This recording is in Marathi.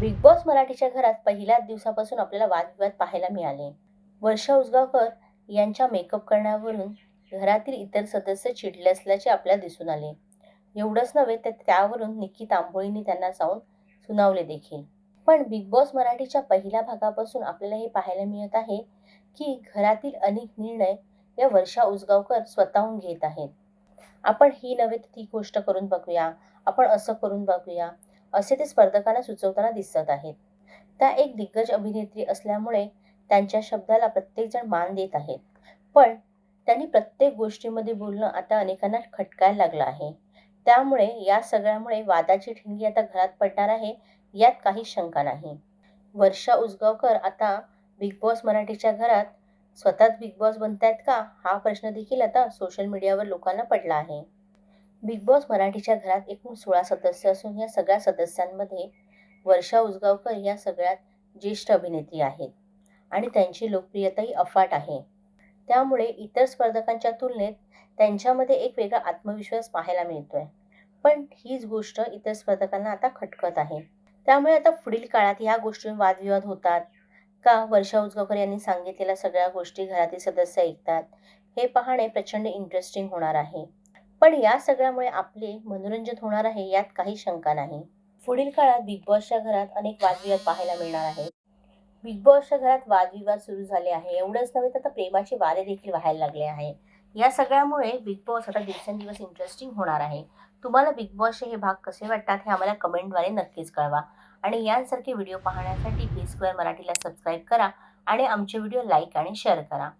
बिग बॉस मराठीच्या घरात पहिल्याच दिवसापासून आपल्याला वादविवाद पाहायला मिळाले. वर्षा उसगावकर यांच्या मेकअप करण्यावरून घरातील इतर सदस्य चिडले असल्याचे आपल्याला दिसून आले. एवढंच नव्हे तर त्यावरून निकी तांबोळीने त्यांना जाऊन सुनावले देखील. पण बिग बॉस मराठीच्या पहिल्या भागापासून आपल्याला हे पाहायला मिळत आहे की घरातील अनेक निर्णय या वर्षा उसगावकर स्वतःहून घेत आहेत. आपण ही नव्हे तर ती गोष्ट करून बघूया. आपण असं करून बघूया. असे ते स्पर्धकांना सुचवताना दिसत आहेत. त्या एक दिग्गज अभिनेत्री असल्यामुळे त्यांच्या शब्दाला प्रत्येकजण मान देत आहेत. पण त्यांनी प्रत्येक गोष्टीमध्ये बोलणं आता अनेकांना खटकायला लागलं आहे. त्यामुळे या सगळ्यामुळे वादाची ठिणगी आता घरात पडणार आहे यात काही शंका नाही. वर्षा उसगावकर आता बिग बॉस मराठीच्या घरात स्वतःच बिग बॉस बनतायत का? हा प्रश्न देखील आता सोशल मीडियावर लोकांना पडला आहे. बिग बॉस मराठीच्या घरात एकूण सोळा सदस्य असून या सगळ्या सदस्यांमध्ये वर्षा उसगावकर या सगळ्यात ज्येष्ठ अभिनेत्री आहेत. आणि त्यांची लोकप्रियताही अफाट आहे. त्यामुळे इतर स्पर्धकांच्या तुलनेत त्यांच्यामध्ये एक वेगळा आत्मविश्वास पाहायला मिळतोय. पण हीच गोष्ट इतर स्पर्धकांना आता खटकत आहे. त्यामुळे आता पुढील काळात ह्या गोष्टींवर वादविवाद होतात का? वर्षा उजगावकर यांनी सांगितलेल्या सगळ्या गोष्टी घरातील सदस्य ऐकतात. हे पाहणे प्रचंड इंटरेस्टिंग होणार आहे. पण या सगळ्यामुळे आपले मनोरंजन होणार आहे यात काही शंका नाही. पुढील काळात बिग बॉसच्या घरात अनेक वादविवाद पाहायला मिळणार आहेत. बिग बॉसच्या घरात वादविवाद सुरू झाले आहे. एवढंच नव्हे तर आता प्रेमाचे वारे देखील व्हायला लागले आहे. या सगळ्यामुळे बिग बॉस आता दिवसेंदिवस इंटरेस्टिंग होणार आहे. तुम्हाला बिग बॉसचे हे भाग कसे वाटतात हे आम्हाला कमेंटद्वारे नक्कीच कळवा. आणि यांसारखे व्हिडिओ पाहण्यासाठी बी स्क्वेअर मराठीला सबस्क्राईब करा आणि आमचे व्हिडिओ लाईक आणि शेअर करा.